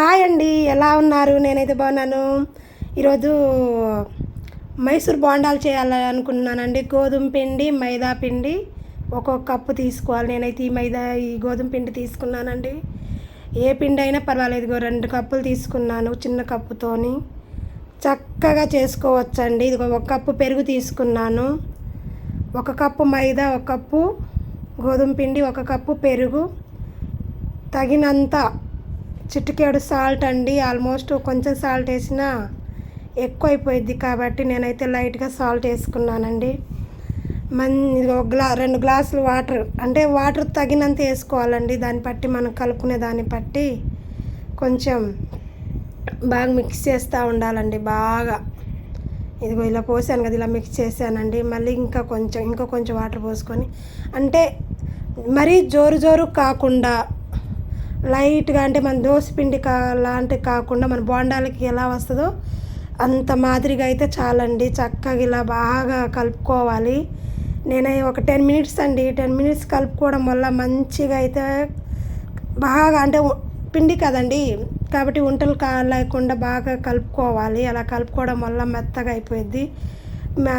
Hi అండి ఎలా ఉన్నారు? నేనైతే బాగున్నాను. ఈరోజు మైసూర్ బోండాలు చేయాలనుకున్నానండి. గోధుమ పిండి మైదా పిండి ఒక్కొక్క కప్పు తీసుకోవాలి. నేనైతే ఈ మైదా ఈ గోధుమ పిండి తీసుకున్నానండి. ఏ పిండి అయినా పర్వాలేదు రెండు కప్పులు తీసుకున్నాను చిన్న కప్పుతోని. చక్కగా చేసుకోవచ్చండి. ఇదిగో ఒక కప్పు పెరుగు తీసుకున్నాను. ఒక కప్పు మైదా ఒక కప్పు గోధుమ పిండి ఒక కప్పు పెరుగు. తగినంత చిటికేడు సాల్ట్ అండి. ఆల్మోస్ట్ కొంచెం సాల్ట్ వేసినా ఎక్కువ అయిపోయింది కాబట్టి నేనైతే లైట్గా సాల్ట్ వేసుకున్నానండి. మన్ ఒక గ్లా రెండు గ్లాసులు వాటర్ అంటే వాటర్ తగినంత వేసుకోవాలండి. దాన్ని బట్టి మనం కలుపుకునే దాన్ని బట్టి కొంచెం బాగా మిక్స్ చేస్తూ ఉండాలండి బాగా. ఇదిగో ఇలా పోసాను కదా ఇలా మిక్స్ చేశానండి. మళ్ళీ ఇంకా కొంచెం ఇంకా కొంచెం వాటర్ పోసుకొని అంటే మరీ జోరు జోరు కాకుండా లైట్గా అంటే మన దోశ పిండి కా లాంటి కాకుండా మన బోండాలకి ఎలా వస్తుందో అంత మాదిరిగా అయితే చాలండి. చక్కగా ఇలా బాగా కలుపుకోవాలి. నేను ఒక టెన్ మినిట్స్ అండి. టెన్ మినిట్స్ కలుపుకోవడం వల్ల మంచిగా అయితే బాగా అంటే పిండి కదండి. కాబట్టి వంటలు కాలేకుండా బాగా కలుపుకోవాలి. అలా కలుపుకోవడం వల్ల మెత్తగా అయిపోయింది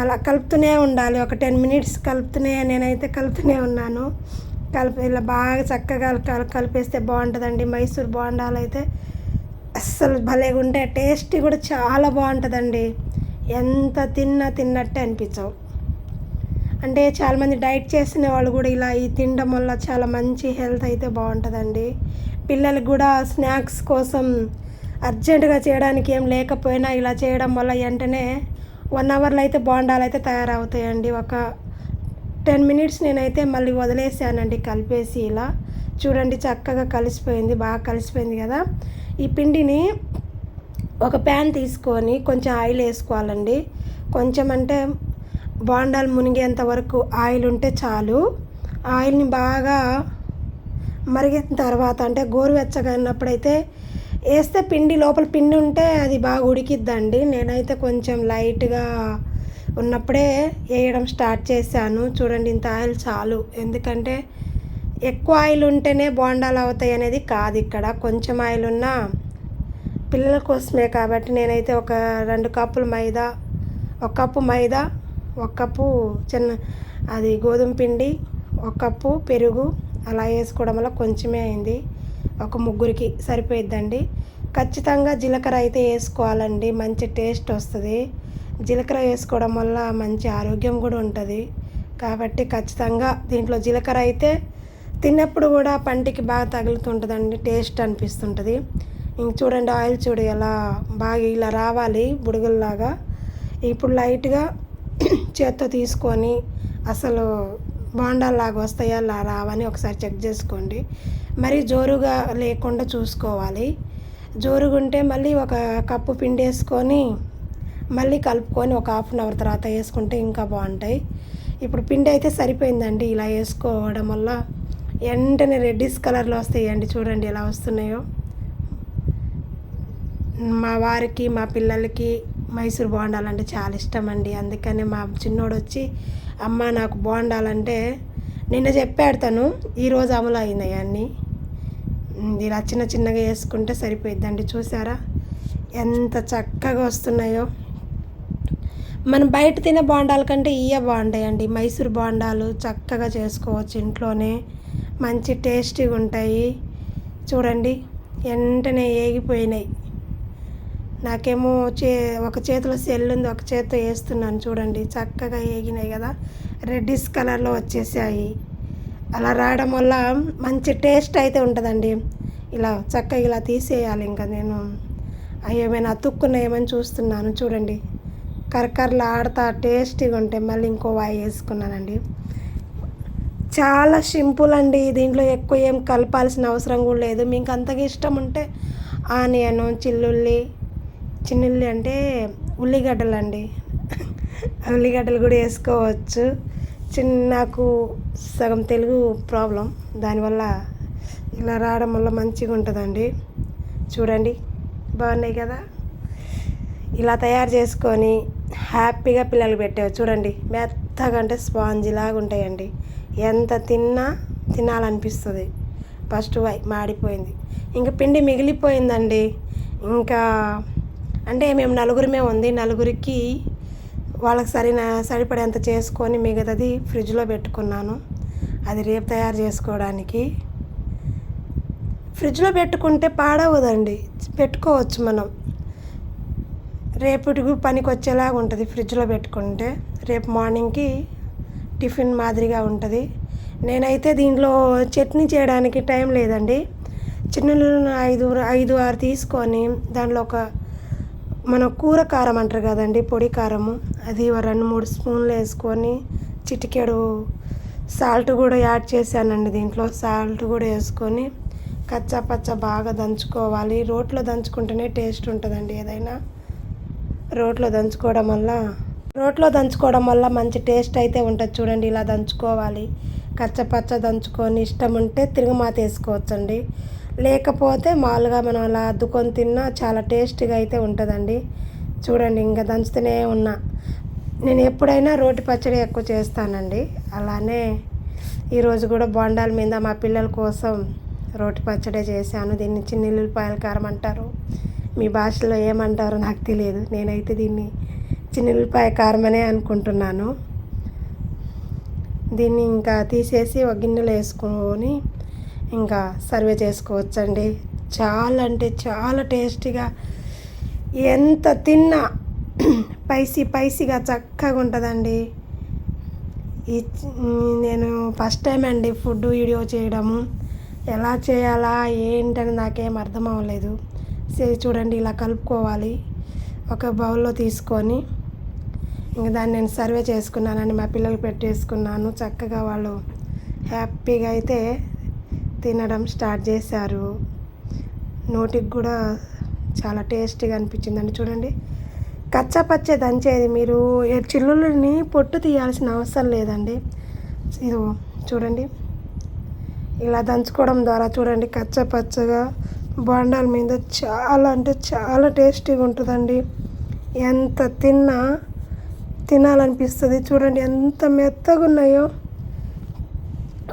అలా కలుపుతూనే ఉండాలి. ఒక టెన్ మినిట్స్ కలుపుతూనే నేనైతే కలుపుతూనే ఉన్నాను. కలిపి ఇలా బాగా చక్కగా కల కలిపేస్తే బాగుంటుందండి. మైసూర్ బోండాలు అయితే అస్సలు భలేగా ఉంటే టేస్ట్ కూడా చాలా బాగుంటుందండి. ఎంత తిన్నా తిన్నట్టే అనిపించవు. అంటే చాలామంది డైట్ చేసిన వాళ్ళు కూడా ఇలా ఈ తినడం వల్ల చాలా మంచి హెల్త్ అయితే బాగుంటుందండి. పిల్లలకు కూడా స్నాక్స్ కోసం అర్జెంటుగా చేయడానికి ఏం లేకపోయినా ఇలా చేయడం వల్ల వెంటనే వన్ అవర్లో అయితే బోండాలు అయితే తయారవుతాయండి. ఒక టెన్ మినిట్స్ నేనైతే మళ్ళీ వదిలేసానండి కలిపేసి ఇలా. చూడండి చక్కగా కలిసిపోయింది బాగా కలిసిపోయింది కదా. ఈ పిండిని ఒక ప్యాన్ తీసుకొని కొంచెం ఆయిల్ వేసుకోవాలండి. కొంచెం అంటే బాండాలు మునిగేంత వరకు ఆయిల్ ఉంటే చాలు. ఆయిల్ని బాగా మరిగిన తర్వాత అంటే గోరువెచ్చగా ఉన్నప్పుడైతే వేస్తే పిండి లోపల పిండి ఉంటే అది బాగా ఉడికిద్దండి. నేనైతే కొంచెం లైట్గా ఉన్నప్పుడే వేయడం స్టార్ట్ చేశాను. చూడండి ఇంత ఆయిల్ చాలు. ఎందుకంటే ఎక్కువ ఆయిల్ ఉంటేనే బోండాలు అవుతాయి అనేది కాదు ఇక్కడ. కొంచెం ఆయిల్ ఉన్నా పిల్లల కోసమే కాబట్టి నేనైతే ఒక రెండు కప్పులు మైదా ఒక కప్పు మైదా ఒక కప్పు చిన్న అది గోధుమ పిండి ఒక కప్పు పెరుగు అలా వేసుకోవడం వల్ల కొంచెమే అయింది. ఒక ముగ్గురికి సరిపోయిద్దండి. ఖచ్చితంగా జీలకర్ర అయితే వేసుకోవాలండి. మంచి టేస్ట్ వస్తుంది. జీలకర్ర వేసుకోవడం వల్ల మంచి ఆరోగ్యం కూడా ఉంటుంది. కాబట్టి ఖచ్చితంగా దీంట్లో జీలకర్ర అయితే తిన్నప్పుడు కూడా పంటికి బాగా తగులుతుంటుందండి టేస్ట్ అనిపిస్తుంటుంది. ఇంక చూడండి ఆయిల్ చూడు ఎలా బాగా ఇలా రావాలి బుడుగుల్లాగా. ఇప్పుడు లైట్గా చేత్తో తీసుకొని అసలు బాండాల్లాగా వస్తాయా అలా రావని ఒకసారి చెక్ చేసుకోండి. మరి జోరుగా లేకుండా చూసుకోవాలి. జోరుగా ఉంటే మళ్ళీ ఒక కప్పు పిండి వేసుకొని మళ్ళీ కలుపుకొని ఒక హాఫ్ అన్ అవర్ తర్వాత వేసుకుంటే ఇంకా బాగుంటాయి. ఇప్పుడు పిండి అయితే సరిపోయిందండి. ఇలా వేసుకోవడం వల్ల వెంటనే రెడ్డిస్ కలర్లో వస్తాయండి. చూడండి ఎలా వస్తున్నాయో. మా వారికి మా పిల్లలకి మైసూర్ బోండాలంటే చాలా ఇష్టం అండి అందుకనే మా చిన్నోడు వచ్చి అమ్మ నాకు బాగుండాలంటే నిన్న చెప్పాడు తను ఈరోజు అమలు అయినాయి అన్నీ. ఇలా చిన్న చిన్నగా వేసుకుంటే సరిపోయిద్దండి. చూసారా? ఎంత చక్కగా వస్తున్నాయో. మనం బయట తినే బోండాల కంటే ఇయ్య బాగుంటాయండి. మైసూర్ బోండాలు చక్కగా చేసుకోవచ్చు ఇంట్లోనే. మంచి టేస్టీగా ఉంటాయి. చూడండి వెంటనే ఏగిపోయినాయి. నాకేమో చే ఒక చేతిలో సెల్ ఉంది ఒక చేతితో వేస్తున్నాను చూడండి. చక్కగా ఏగినాయి కదా. రెడ్డిష్ కలర్లో వచ్చేసాయి. అలా రావడం వల్ల మంచి టేస్ట్ అయితే ఉంటుందండి. ఇలా చక్కగా ఇలా తీసేయాలి ఇంకా నేను. అవి ఏమైనా అతుక్కున్నాయేమని చూస్తున్నాను చూడండి. కరకరలు ఆడుతా టేస్టీగా ఉంటాయి మళ్ళీ ఇంకో వాయి వేసుకున్నానండి. చాలా సింపుల్ అండి దీంట్లో ఎక్కువ ఏం కలపాల్సిన అవసరం కూడా లేదు. మీకు అంతగా ఇష్టం ఉంటే ఆనియన్ చిల్లుల్లి చిన్నుల్లి అంటే ఉల్లిగడ్డలు అండి ఉల్లిగడ్డలు కూడా వేసుకోవచ్చు. చిన్న నాకు సగం తెలుగు ప్రాబ్లం. దానివల్ల ఇలా రావడం వల్ల మంచిగా ఉంటుందండి. చూడండి బాగున్నాయి కదా? ఇలా తయారు చేసుకొని హ్యాపీగా పిల్లలు పెట్టేవి. చూడండి మెత్తగా అంటే స్పాంజీ లాగా ఉంటాయండి. ఎంత తిన్నా తినాలనిపిస్తుంది. ఫస్ట్ వై మాడిపోయింది. ఇంకా పిండి మిగిలిపోయిందండి. ఇంకా అంటే మేము నలుగురిమే ఉంది. నలుగురికి వాళ్ళకి సరైన సరిపడేంత చేసుకొని మిగతాది ఫ్రిడ్జ్లో పెట్టుకున్నాను. అది రేపు తయారు చేసుకోవడానికి. ఫ్రిడ్జ్లో పెట్టుకుంటే పాడవదండి. పెట్టుకోవచ్చు మనం. రేపటికి పనికి వచ్చేలాగా ఉంటుంది ఫ్రిడ్జ్లో పెట్టుకుంటే. రేపు మార్నింగ్కి టిఫిన్ మాదిరిగా ఉంటుంది. నేనైతే దీంట్లో చట్నీ చేయడానికి టైం లేదండి. చిన్నులను ఐదు ఐదు ఆరు తీసుకొని దాంట్లో ఒక మన కూర కారం అంటారు కదండి పొడి కారము. అది ఒక రెండు మూడు స్పూన్లు వేసుకొని చిటికెడు సాల్ట్ కూడా యాడ్ చేశానండి దీంట్లో. సాల్ట్ కూడా వేసుకొని కచ్చా పచ్చ బాగా దంచుకోవాలి. రోట్లో దంచుకుంటేనే టేస్ట్ ఉంటుందండి ఏదైనా. రోట్లో దంచుకోవడం వల్ల రోట్లో దంచుకోవడం వల్ల మంచి టేస్ట్ అయితే ఉంటుంది చూడండి. ఇలా దంచుకోవాలి. కచ్చపచ్చ దంచుకొని ఇష్టం ఉంటే తిరుగుమాత వేసుకోవచ్చండి. లేకపోతే మామూలుగా మనం అలా అద్దుకొని తిన్నా చాలా టేస్టీగా అయితే ఉంటుందండి. చూడండి ఇంకా దంచుతూనే ఉన్నా. నేను ఎప్పుడైనా రోటి పచ్చడి ఎక్కువ చేస్తానండి. అలానే ఈరోజు కూడా బొండాల మీద మా పిల్లల కోసం రోటి పచ్చడి చేశాను. దీన్ని చిన్నిల్లిపాయల కారం అంటారు. మీ భాషలో ఏమంటారో నాకు తెలియదు. నేనైతే దీన్ని చిన్నిల్లిపాయ కారం అనే అనుకుంటున్నాను. దీన్ని ఇంకా తీసేసి ఒక గిన్నెలో వేసుకొని ఇంకా సర్వే చేసుకోవచ్చండి. చాలా అంటే చాలా టేస్టీగా ఎంత తిన్నా పైసీ పైసీగా చక్కగా ఉంటుందండి. ఈ నేను ఫస్ట్ టైం అండి ఫుడ్ వీడియో చేయడము. ఎలా చేయాలా ఏంటని నాకేం అర్థం అవ్వలేదు. చూడండి ఇలా కలుపుకోవాలి. ఒక బౌల్లో తీసుకొని ఇంకా దాన్ని నేను సర్వే చేసుకున్నానని మా పిల్లలు పెట్టేసుకున్నాను. చక్కగా వాళ్ళు హ్యాపీగా అయితే తినడం స్టార్ట్ చేశారు. నోటికి కూడా చాలా టేస్టీగా అనిపించిందండి. చూడండి కచ్చా పచ్చ దంచేది మీరు. చిల్లుల్ని పొట్టు తీయాల్సిన అవసరం లేదండి. ఇది చూడండి ఇలా దంచుకోవడం ద్వారా చూడండి కచ్చా పచ్చగా బొండాల మీద చాలా అంటే చాలా టేస్టీగా ఉంటుందండి. ఎంత తిన్నా తినాలనిపిస్తుంది. చూడండి ఎంత మెత్తగా ఉన్నాయో.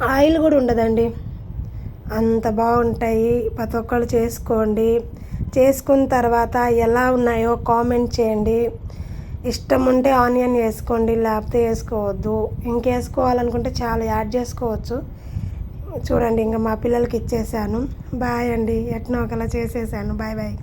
ఆయిల్ కూడా ఉండదండి. అంత బాగుంటాయి. ప్రతి ఒక్కళ్ళు చేసుకోండి. చేసుకున్న తర్వాత ఎలా ఉన్నాయో కామెంట్ చేయండి. ఇష్టం ఉంటే ఆనియన్ వేసుకోండి లేకపోతే వేసుకోవద్దు. ఇంకేసుకోవాలనుకుంటే చాలా యాడ్ చేసుకోవచ్చు. చూడండి ఇంకా మా పిల్లలకి ఇచ్చేసాను. బాయ్ అండి ఎట్నో ఒకలా చేసేసాను. Bye bye.